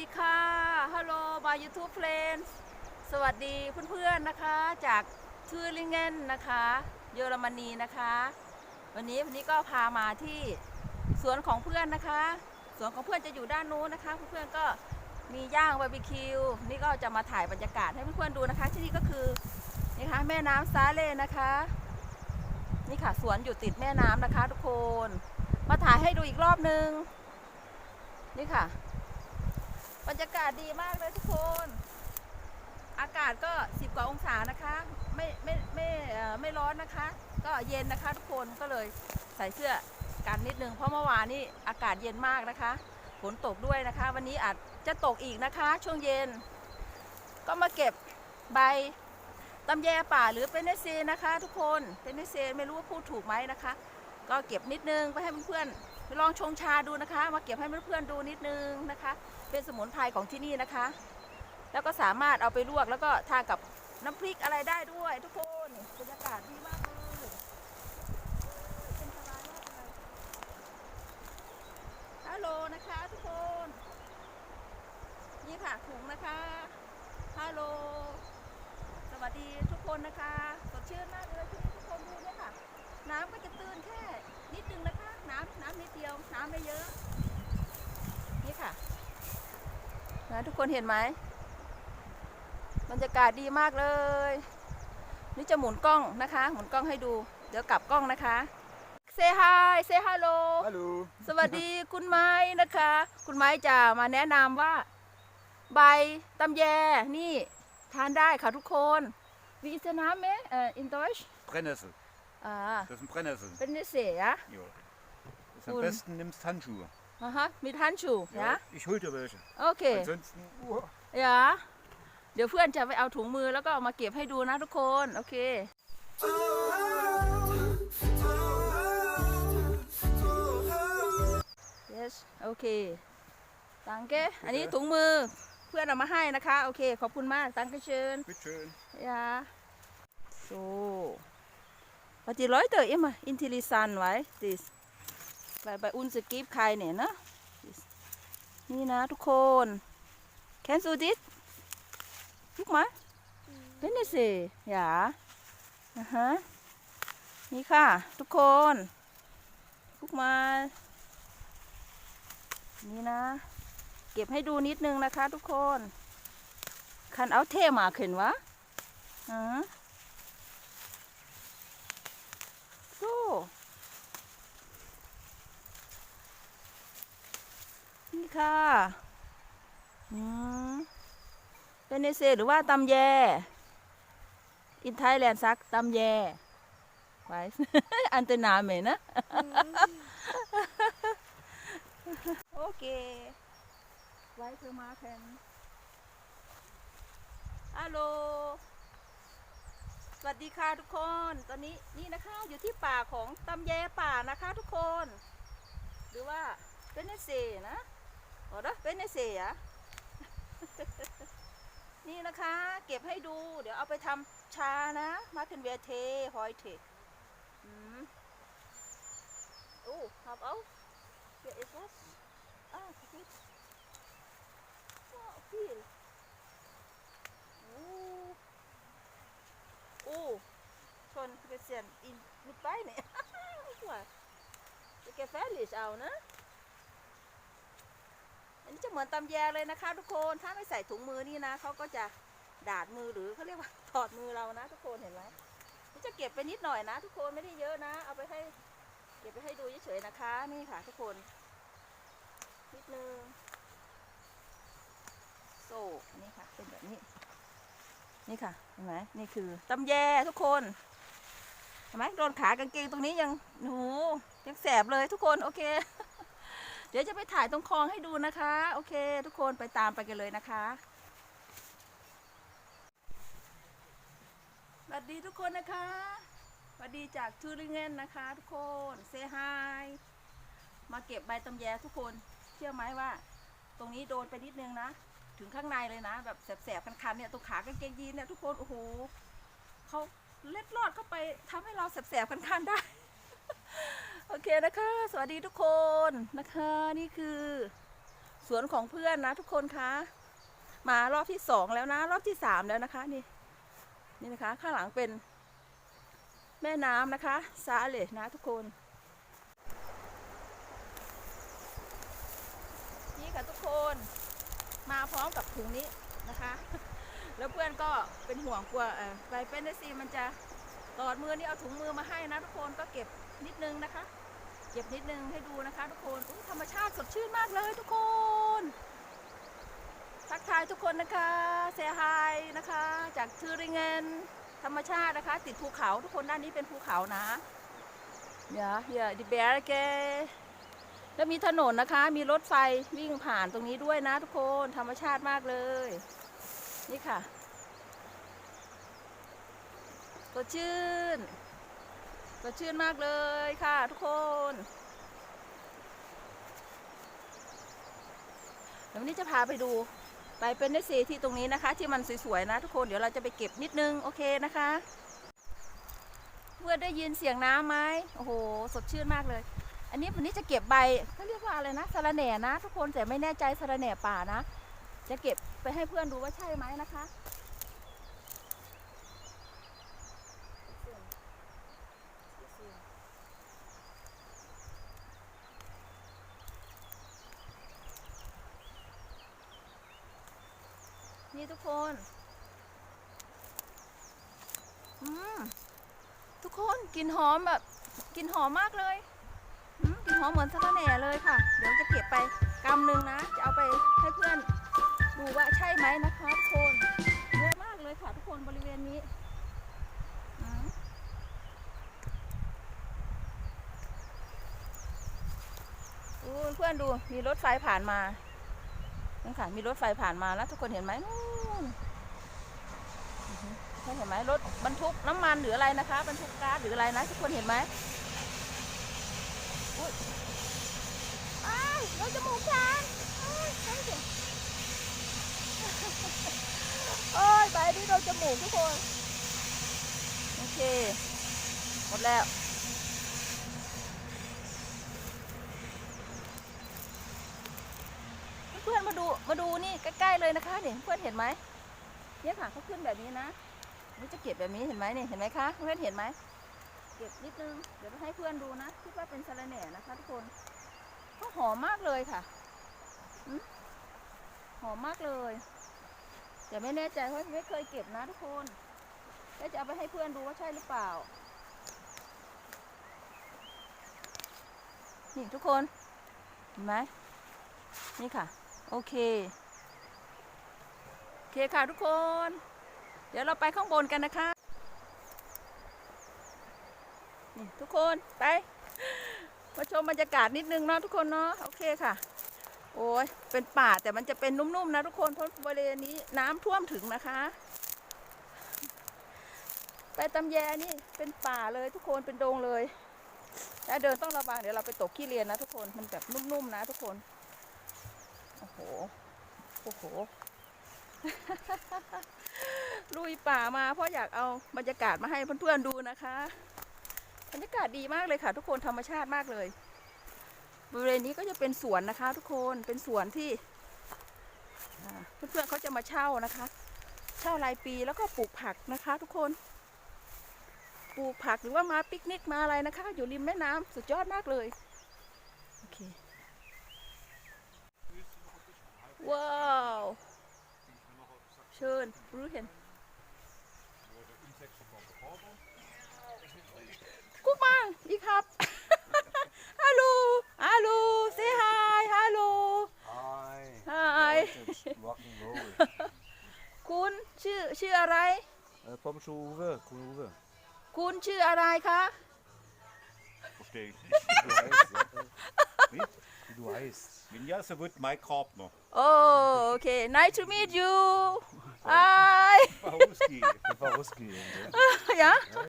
ดีค่ะ ฮัลโหลบายยูทูบเพลนสวัสดีเพื่อนๆนะคะ จากทูริงเกนนะคะ เยอรมนีนะคะ วันนี้วันนี้ก็พามาที่สวนของเพื่อนนะคะ สวนของเพื่อนจะอยู่ด้านนู้นนะคะ เพื่อนๆก็มีย่างบาร์บีคิว นี่ก็จะมาถ่ายบรรยากาศให้เพื่อนๆดูนะคะ ที่นี่ก็คือนี่ค่ะแม่น้ำซาเลนะคะ นี่ค่ะสวนอยู่ติดแม่น้ำนะคะ ทุกคน มาถ่ายให้ดูอีกรอบนึง นี่ค่ะ บรรยากาศดีมากเลยทุกคน อากาศก็10กว่าองศานะคะ ไม่ไม่ไม่ไม่ร้อนนะคะ ก็เย็นนะคะทุกคนก็เลยใส่เสื้อกันนิดนึงเพราะเมื่อวานนี้อากาศเย็นมากนะคะฝนตกด้วยนะคะ วันนี้อาจจะตกอีกนะคะ ช่วงเย็น ก็มาเก็บใบตำแยป่าหรือเป็นเนเซนะคะ ทุกคนเป็นเนเซไม่รู้ว่าพูดถูกไหมนะคะ ก็เก็บนิดนึงไปให้เพื่อนๆ ลองชงชาดูนะคะ มาเก็บให้เพื่อนๆดูนิดนึงนะคะ เป็นสมุนไพรของที่นี่นะคะ แล้วก็สามารถเอาไปลวกแล้วก็ทานกับน้ำพริกอะไรได้ด้วยทุกคนบรรยากาศดีมากเลยเป็นสบายมากเลยฮัลโหลนะคะทุกคน นี่ค่ะถุงนะคะฮัลโหลสวัสดีทุกคนนะคะสดชื่นมากเลยที่นี่ทุกคนดูเนี่ยค่ะ น้ำก็จะตื้นแค่นิดนึงนะคะ น้ำน้ำนิดเดียว น้ำไม่เยอะ นี่ค่ะนะทุกคนเห็นไหมบรรยากาศดีมากเลย นี่จะหมุนกล้องนะคะ หมุนกล้องให้ดู เดี๋ยวกลับกล้องนะคะเซฮายเซฮัลโหล Hallo. สวัสดีคุณไม้นะคะ คุณไม้จะมาแนะนำว่า ใบตำแยนี่ทานได้ค่ะทุกคน Wie ist der Name äh, in Deutsch? Brennnessel. อ่า Das sind Brennnesseln. เป็นเนเสีย Jo. Das am Und- besten nimmst Handschuhe. อ่าฮะมีทันชู Ja. นะ Ich hol dir welche. โอเค Ansonsten. Uh, อย่าเดี๋ยวเพื่อนจะไปเอาถุงมือแล้วก็เอามาเก็บให้ดูนะทุกคน โอเค yes โอเค ตังเกอันนี้ถุงมือเพื่อนเอามาให้นะคะ โอเค ขอบคุณมาก ตังเกเชิญ bitteschön. Ja. So. Was die Leute immer interessant, weißt du? Weil bei uns es gibt keine, ne? Das. นี่น ไปไปอุ่นสกีบใครเนี่ยนะนี่นะทุกคนแค้ do this ลูกมาเล่นได้สิอย่าอ่าฮะนี่ค่ะ ทุกคนลูกมา นี่นะ เก็บให้ดูนิดนึงนะคะ ทุกคนคันเอาเท่มาเข็นวะอ่า นี่ ค่ะเป็นเนเซหรือว่าตำแย อินไทยแลนด์ซักตำแยไว้อันเตนาเมนะ โอเคไว้คือมาแคนฮัลโหลสวัสดีค่ะทุกคน ตอนนี้นี่นะคะอยู่ที่ป่าของตำแยป่านะคะทุกคน หรือว่าเป็นเนเซนะ โอ้ดเป็นเนเซอะนี่นะคะ เก็บให้ดู เดี๋ยวเอาไปทำชานะมาเคนเวเทฮอยเทอืมโอ้ฮับเอาเดี๋ยวอีกแล้วอ่าพิดว้าวพิลโอ้ Oh, schon ein bisschen in, mit Beine. Guck mal. Sieht gefährlich auch, ne? อัน อันนี้จะเหมือนตำแยเลยนะคะ ทุกคนถ้าไม่ใส่ถุงมือนี่นะเขาก็จะดาดมือหรือเขาเรียกว่าถอดมือเรานะ ทุกคนเห็นไหมนี่จะเก็บไปนิดหน่อยนะ ทุกคนไม่ได้เยอะนะ เอาไปให้เก็บไปให้ดูเฉยๆนะคะ นี่ค่ะ ทุกคนนิดนึงโซ่นนี้ค่ะ เป็นแบบนี้ นี่ค่ะเห็นไหมนี่คือตำแยทุกคนเห็นไหมโดนขากางเกงตรงนี้ยังหนูยังแสบเลยทุกคนโอเค ดี๋ยวจะไปถ่ายตรงคลองให้ดูนะคะ โอเค ทุกคนไปตามไปกันเลยนะคะสวัสดีทุกคนนะคะสวัสดีจากทูริเงนนะคะ ทุกคนเซฮายมาเก็บใบตำแยทุกคนเชื่อไหมว่า ตรงนี้โดนไปนิดนึงนะ ถึงข้างในเลยนะ แบบแสบๆคันๆเนี่ยตรงขากางเกงยีนเนี่ยทุกคนโอ้โหเขาเล็ดลอดเข้าไปทำให้เราแสบๆคันๆได้ โอเคนะคะ สวัสดีทุกคนนะคะ นี่คือ สวนของเพื่อนนะทุกคนคะ มารอบที่สองแล้วนะ รอบที่สามแล้วนะคะ นี่ นี่นะคะ ข้างหลังเป็น แม่น้ำนะคะซาเลนะทุกคน นี่ค่ะทุกคน มาพร้อมกับถุงนี้นะคะ แล้วเพื่อนก็เป็นห่วงกลัวเออไปเป็นได้ซีมันจะ ตอดมือนี่เอาถุงมือมาให้นะทุกคนก็เก็บนิดนึงนะคะ เก็บนิดนึงให้ดูนะคะ ทุกคนธรรมชาติสดชื่นมากเลยทุกคนทักทายทุกคนนะคะเซฮายนะคะ จากทูริเงนธรรมชาตินะคะ ติดภูเขาทุกคนด้านนี้เป็นภูเขานะเดี๋ยเดี๋ยวดิเบรเกแล้วมีถนนนะคะ มีรถไฟวิ่งผ่านตรงนี้ด้วยนะทุกคนธรรมชาติมากเลย นี่ค่ะ สดชื่นสดชื่นมากเลยค่ะทุกคนเดี๋ยววันนี้จะพาไปดูไปเป็นเนสซีที่ตรงนี้นะคะ ที่มันสวยๆนะทุกคนเดี๋ยวเราจะไปเก็บนิดนึงโอเคนะคะเพื่อได้ยินเสียงน้ำไหมโอ้โห สดชื่นมากเลย อันนี้วันนี้จะเก็บใบเขาเรียกว่าอะไรนะสะระแหน่นะ ทุกคนแต่ไม่แน่ใจสะระแหน่ป่านะ จะเก็บไปให้เพื่อนดูว่าใช่ไหมนะคะ ทุกคน อืมทุกคนกลิ่นหอมแบบกลิ่นหอมมากเลยกลิ่นหอมเหมือนสะระแหน่เลยค่ะ เดี๋ยวจะเก็บไปกำหนึ่งนะ จะเอาไปให้เพื่อนดูว่าใช่ไหมนะคะทุกคนเยอะมากเลยค่ะทุกคนบริเวณนี้ดูเพื่อนดูมีรถไฟผ่านมา นั่นค่ะ มีรถไฟผ่านมาแล้วทุกคนเห็นไหมนู่นเห็นไหมรถบรรทุกน้ำมันหรืออะไรนะคะบรรทุกก๊าซหรืออะไรนะทุกคนเห็นไหมอุ้ยอ้ายรถจมูกฉันอ้ายโอ้ยไปที่เราจมูกทุกคน โอเค หมดแล้ว เพื่อน มาดูนี่ใกล้ๆเลยนะคะเนี่ยเพื่อนเห็นไหมเนี่ยค่ะเขาขึ้นแบบนี้นะนี่จะเก็บแบบนี้เห็นไหมเนี่ยเห็นไหมคะเพื่อนเห็นไหมเก็บนิดนึงเดี๋ยวให้เพื่อนดูนะคิดว่าเป็นสะระแหน่นะคะทุกคนก็หอมมากเลยค่ะอหอมมากเลยแต่ไม่แน่ใจเพราะไม่เคยเก็บนะทุกคนแล้วจะเอาไปให้เพื่อนดูว่าใช่หรือเปล่านี่ทุกคนเห็นไหมนี่ค่ะ โอเค โอเคค่ะทุกคน เดี๋ยวเราไปข้างบนกันนะคะ นี่ทุกคนไปมาชมบรรยากาศนิดนึงเนาะทุกคนเนาะโอเคค่ะ โอ้ยเป็นป่าแต่มันจะเป็นนุ่มๆนะทุกคนเพราะบริเวณนี้น้ำท่วมถึงนะคะ ไปตำแยนี่เป็นป่าเลยทุกคนเป็นโดงเลย แล้วเดินต้องระวังเดี๋ยวเราไปตกขี้เรียนนะทุกคนมันแบบนุ่มๆนะทุกคน อ้โห โอ้โห ลุยป่ามาเพราะอยากเอาบรรยากาศมาให้เพื่อนๆดูนะคะ บรรยากาศดีมากเลยค่ะ ทุกคนธรรมชาติมากเลย บริเวณนี้ก็จะเป็นสวนนะคะ ทุกคน เป็นสวนที่เพื่อนๆเขาจะมาเช่านะคะ เช่ารายปีแล้วก็ปลูกผักนะคะ ทุกคน ปลูกผักหรือว่ามาปิกนิกมาอะไรนะคะ อยู่ริมแม่น้ำสุดยอดมากเลยโอเค ว้าว schön Brüchen guck mal ich hab hallo hallo say hi hallo Hi. Hi. Rock and roll. คุณชื่อชื่ออะไร Äh, Pom Uwe, Kun Uwe. คุณชื่ออะไรคะ Verstehe ich nicht. Wie du heißt. ja. Wie? Wie du heißt. Ja, så vidt mig krop nu. โอ้โอเค nice to meet you hi Bare husk i. Det var Ruski. ja